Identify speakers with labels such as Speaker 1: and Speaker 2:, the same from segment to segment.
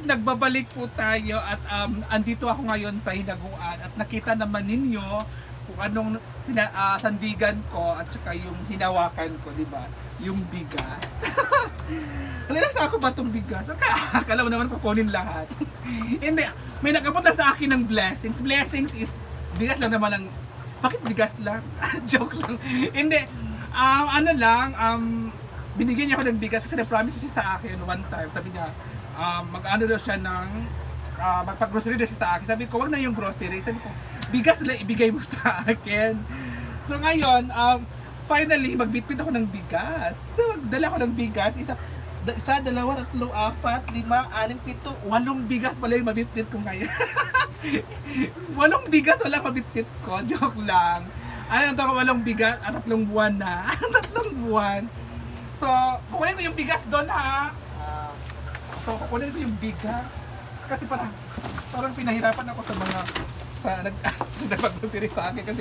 Speaker 1: guys, nagbabalik po tayo at um, andito ako ngayon sa Hinaguan at nakita naman ninyo kung anong sina, ah, sandigan ko at saka yung hinawakan ko, di ba? Yung bigas. Kalala sa ako ba itong bigas? Aka- Akala mo naman kukunin lahat. Hindi, may nakapunta sa akin ng blessings. Blessings is, bigas lang naman ang, bakit bigas lang? Joke lang. Hindi, um, ano lang, um, binigyan niya ako ng bigas kasi na-promise siya sa akin one time. Sabi niya, um, mag-ano daw siya ng, uh, magpag-grocery daw siya sa akin. Sabi ko, wag na yung grocery. Sabi ko, bigas lang ibigay mo sa akin. So ngayon, um, finally, magbitbit ako ng bigas. So, magdala ko ng bigas. Isa, da- isa, dalawa, tatlo, apat, lima, anim, pito, walong bigas pala yung mabitbit ko ngayon. walong bigas, wala mabitbit ko. Joke lang. Ano to, walong bigas, ah, tatlong buwan na. tatlong buwan. So, kukunin ko yung bigas doon ha. So, kukunin ko yung bigas. Kasi parang, parang pinahirapan ako sa mga sa nag sa nagpag-grocery sa akin kasi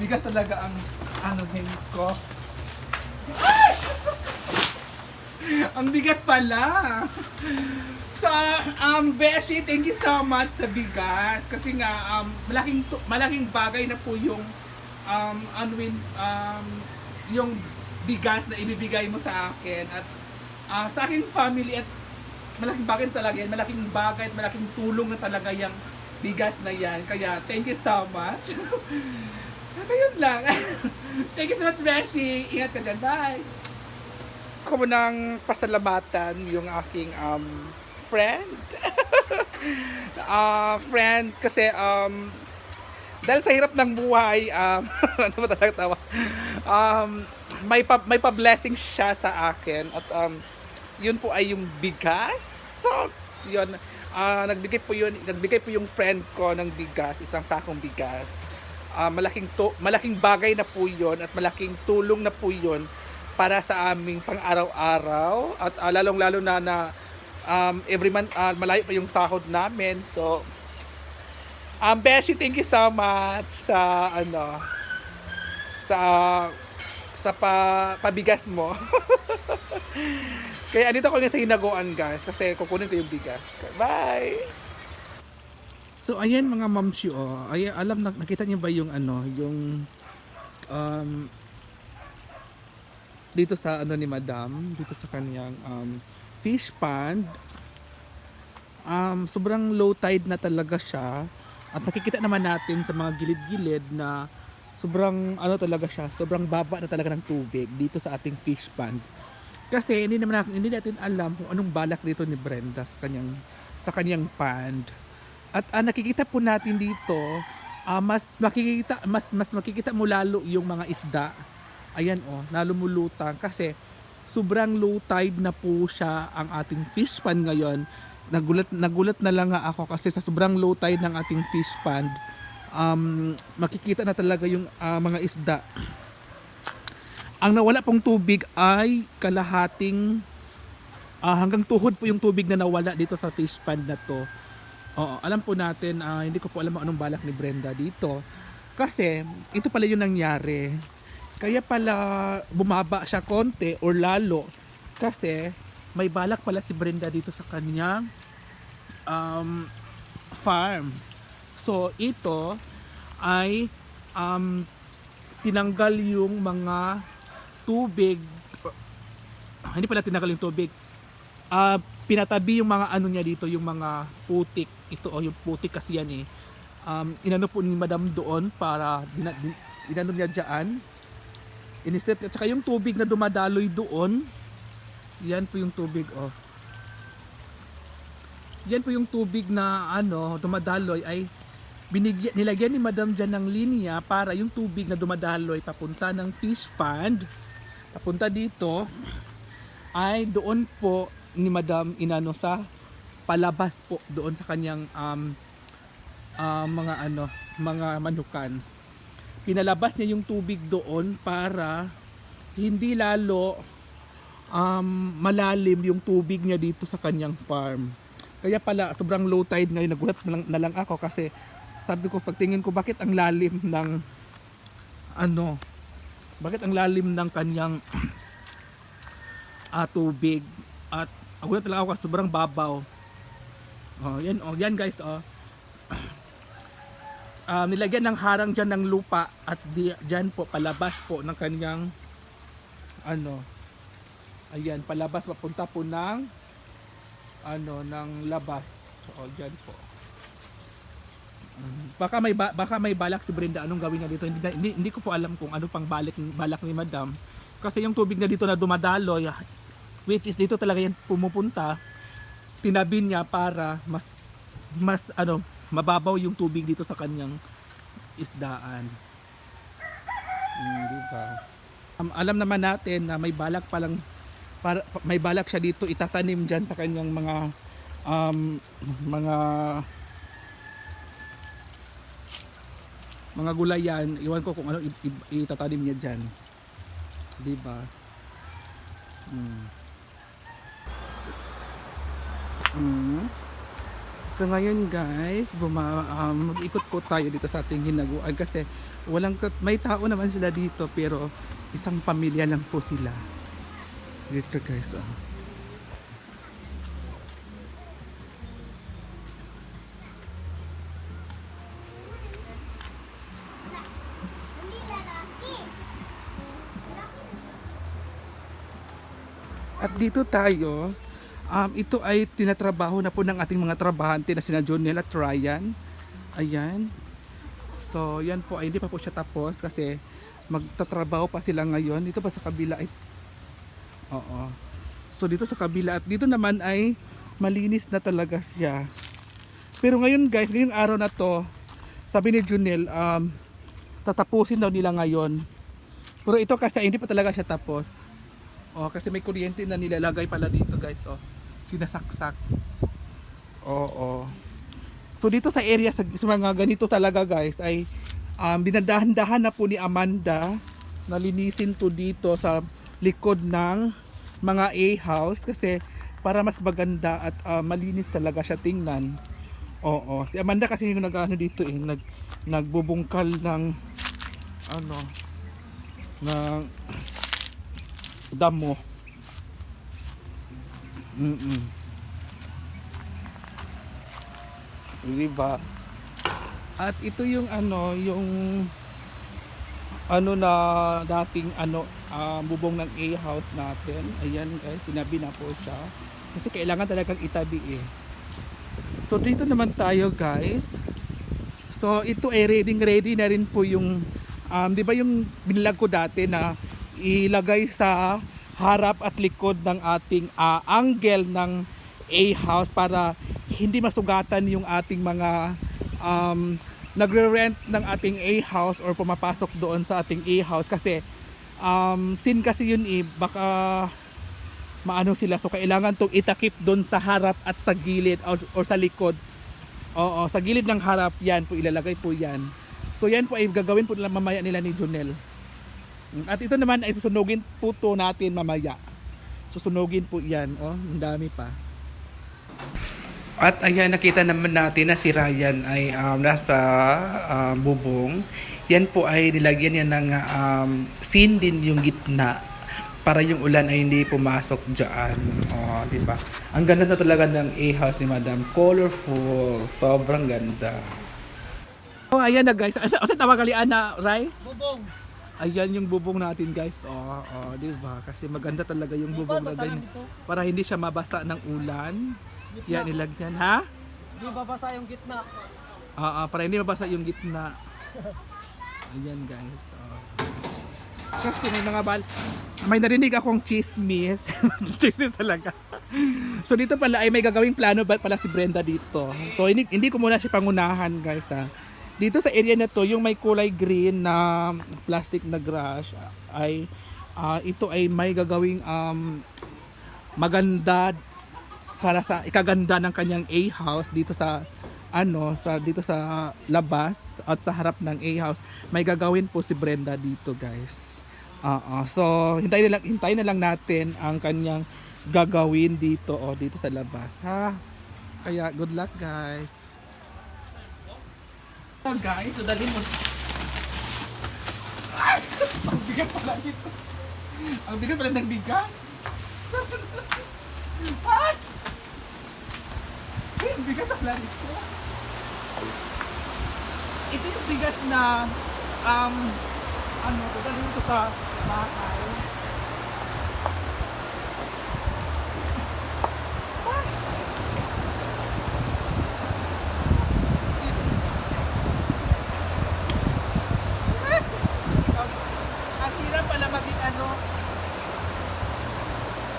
Speaker 1: bigas talaga ang ano game ko. ang bigat pala. So, um, Beshi, thank you so much sa bigas. Kasi nga, um, malaking, malaking bagay na po yung, um, unwin, um, yung bigas na ibibigay mo sa akin. At ah, sa aking family at malaking bagay talaga yan. Malaking bagay at malaking tulong na talaga yung bigas na yan. Kaya, thank you so much. At ayun lang. thank you so much, Beshi. Ingat ka dyan. Bye. Ako mo nang pasalamatan yung aking um, friend. Ah, friend kasi um, dahil sa hirap ng buhay, um, ano ba talaga tawa? Um, may pa, may pa-blessing siya sa akin at um, yun po ay yung bigas. So, yun, ah, nagbigay po yun, nagbigay po yung friend ko ng bigas, isang sakong bigas. Ah, malaking to, malaking bagay na po yun at malaking tulong na po yun para sa aming pang-araw-araw at ah, lalong-lalo na na um, every month ah, malayo pa yung sahod namin. So, um, Beshi, thank you so much sa ano sa sa pa, pabigas mo. Kaya andito ko ngayon sa hinaguan guys kasi kukunin ko yung bigas. Bye! So ayan mga mamsi oh. Ay, alam na, nakita niyo ba yung ano, yung um, dito sa ano ni Madam, dito sa kanyang um, fish pond. Um, sobrang low tide na talaga siya. At nakikita naman natin sa mga gilid-gilid na sobrang ano talaga siya, sobrang baba na talaga ng tubig dito sa ating fish pond. Kasi hindi naman natin, hindi natin alam kung anong balak dito ni Brenda sa kanyang sa kanyang pond. At ah, nakikita po natin dito, ah, mas makikita mas mas makikita mo lalo yung mga isda. Ayan oh, nalumulutang kasi sobrang low tide na po siya ang ating fish pond ngayon. Nagulat nagulat na lang nga ako kasi sa sobrang low tide ng ating fish pond, um, makikita na talaga yung ah, mga isda. Ang nawala pong tubig ay kalahating ah, hanggang tuhod po yung tubig na nawala dito sa fish pond na to. Oo, alam po natin, ah, hindi ko po alam anong balak ni Brenda dito. Kasi, ito pala yung nangyari. Kaya pala bumaba siya konti or lalo. Kasi, may balak pala si Brenda dito sa kanyang um, farm. So, ito ay um, tinanggal yung mga tubig. Hindi pala tinanggal yung tubig. Ah, pinatabi yung mga ano niya dito, yung mga putik. Ito oh, yung putik kasi yan eh. Um, inano po ni Madam doon para dina, din- inano niya diyan. Inistep at saka yung tubig na dumadaloy doon. Yan po yung tubig oh. Yan po yung tubig na ano, dumadaloy ay binigyan nilagyan ni Madam diyan ng linya para yung tubig na dumadaloy papunta ng fish pond papunta dito ay doon po ni Madam inano sa palabas po doon sa kanyang um, ah, mga ano mga manukan. Pinalabas niya yung tubig doon para hindi lalo um, malalim yung tubig niya dito sa kanyang farm. Kaya pala sobrang low tide ngayon. Nagulat na lang, na lang ako kasi sabi ko pagtingin ko bakit ang lalim ng ano bakit ang lalim ng kanyang ah, tubig? At nagulat lang ako sobrang babaw. Oh, yan oh, yan guys oh. Um, nilagyan ng harang dyan ng lupa at di, dyan po palabas po ng kanyang ano ayan palabas papunta po ng ano ng labas. O dyan po baka may ba- baka may balak si Brenda anong gawin niya dito hindi, hindi, hindi ko po alam kung ano pang balik balak ni Madam kasi yung tubig na dito na dumadaloy which is dito talaga yan pumupunta tinabi niya para mas mas ano mababaw yung tubig dito sa kanyang isdaan. Mm, di ba? Um, alam naman natin na may balak pa lang para may balak siya dito itatanim diyan sa kanyang mga um, mga mga gulayan. Iwan ko kung ano itatanim niya diyan. Di ba? Mm. Mm. So ngayon guys, buma, um, mag-ikot po tayo dito sa ating hinaguan kasi walang may tao naman sila dito pero isang pamilya lang po sila. Dito guys, oh. At dito tayo, um, ito ay tinatrabaho na po ng ating mga trabahante na sina Jonel at Ryan. Ayan. So, yan po ay hindi pa po siya tapos kasi magtatrabaho pa sila ngayon. Dito pa sa kabila ay Oo. So dito sa kabila at dito naman ay malinis na talaga siya. Pero ngayon guys, ngayong araw na to, sabi ni Junel, um, tatapusin daw nila ngayon. Pero ito kasi hindi pa talaga siya tapos. Oh, kasi may kuryente na nilalagay pala dito guys, oh. Sinasaksak. Oo. So dito sa area sa, sa mga ganito talaga guys ay um, dinadahan-dahan na po ni Amanda na linisin to dito sa likod ng mga A-house kasi para mas maganda at uh, malinis talaga siya tingnan. Oo, si Amanda kasi yung nag-ano dito eh, nag nagbubungkal ng ano ng damo. Mm. -mm. Diba? At ito yung ano, yung ano na dating ano ah, bubong ng A house natin. Ayan guys, sinabi na po siya. Kasi kailangan talagang itabi eh. So dito naman tayo guys. So ito ay ready ready na rin po yung um, 'di ba yung binilag ko dati na ilagay sa harap at likod ng ating ah, angle ng A house para hindi masugatan yung ating mga um, nagre-rent ng ating A house or pumapasok doon sa ating A house. Kasi um, sin kasi yun eh. Baka maano sila. So kailangan tong itakip doon sa harap at sa gilid or, or sa likod. Oo sa gilid ng harap yan po ilalagay po yan. So yan po ay gagawin po nila mamaya nila ni Jonel at ito naman ay susunugin po to natin mamaya susunugin po yan oh ang dami pa at ayan, nakita naman natin na si Ryan ay um, nasa um, bubong. Yan po ay nilagyan niya ng um, sin din yung gitna para yung ulan ay hindi pumasok dyan. Oh, di ba? Ang ganda na talaga ng A-house ni Madam. Colorful. Sobrang ganda. Oh, ayan na guys. Asa, asa tawagalian na, Ray?
Speaker 2: Bubong.
Speaker 1: Ayan yung bubong natin guys. Oh, oh, di ba? Kasi maganda talaga yung bubong na ganyan. Para hindi siya mabasa ng ulan. Yan nilagyan, ha?
Speaker 2: Di babasa yung gitna.
Speaker 1: Oo, para hindi mabasa yung gitna. Ayan guys. Oh. Kasi may mga bal... May narinig akong chismis. chismis talaga. so dito pala ay may gagawing plano pala si Brenda dito. So hindi, hindi ko muna siya pangunahan guys ha. Dito sa area na to, yung may kulay green na plastic na grass ay ah, ito ay may gagawing um, maganda para sa ikaganda ng kanyang A house dito sa ano sa dito sa labas at sa harap ng A house may gagawin po si Brenda dito guys. Oo. so hintayin na lang hintayin na lang natin ang kanyang gagawin dito o dito sa labas ha. Kaya good luck guys. So guys, so dali mo. Ay! Ang bigat pala dito. Ang bigat pala ng bigas. Ay! bigat ang lari ko. Ito yung bigat na um ano, dadalhin ko sa bahay. ang, ang hirap pala maging ano.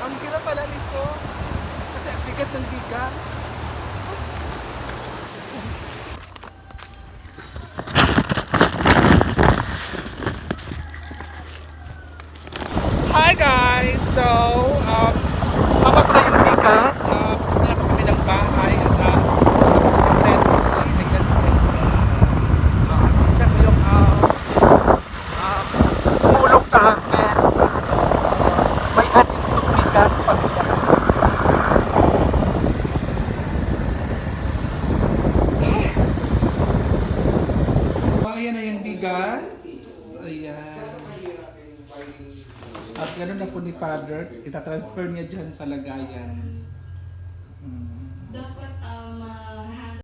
Speaker 1: Ang hirap pala nito. Kasi ang bigat ng bigas. Hi guys! So, um, hawak na yung bigas. Uh, punta na po kami ng bahay at uh, sa mga sekreto. Ay, naglalagay. Uh, siya po yung uh, um, tumulong sa akin. May hatid itong bigas sa pamilya. Oh, ayan na yung bigas. Ayan. At ganoon na po itatransfer niya dyan sa lagayan.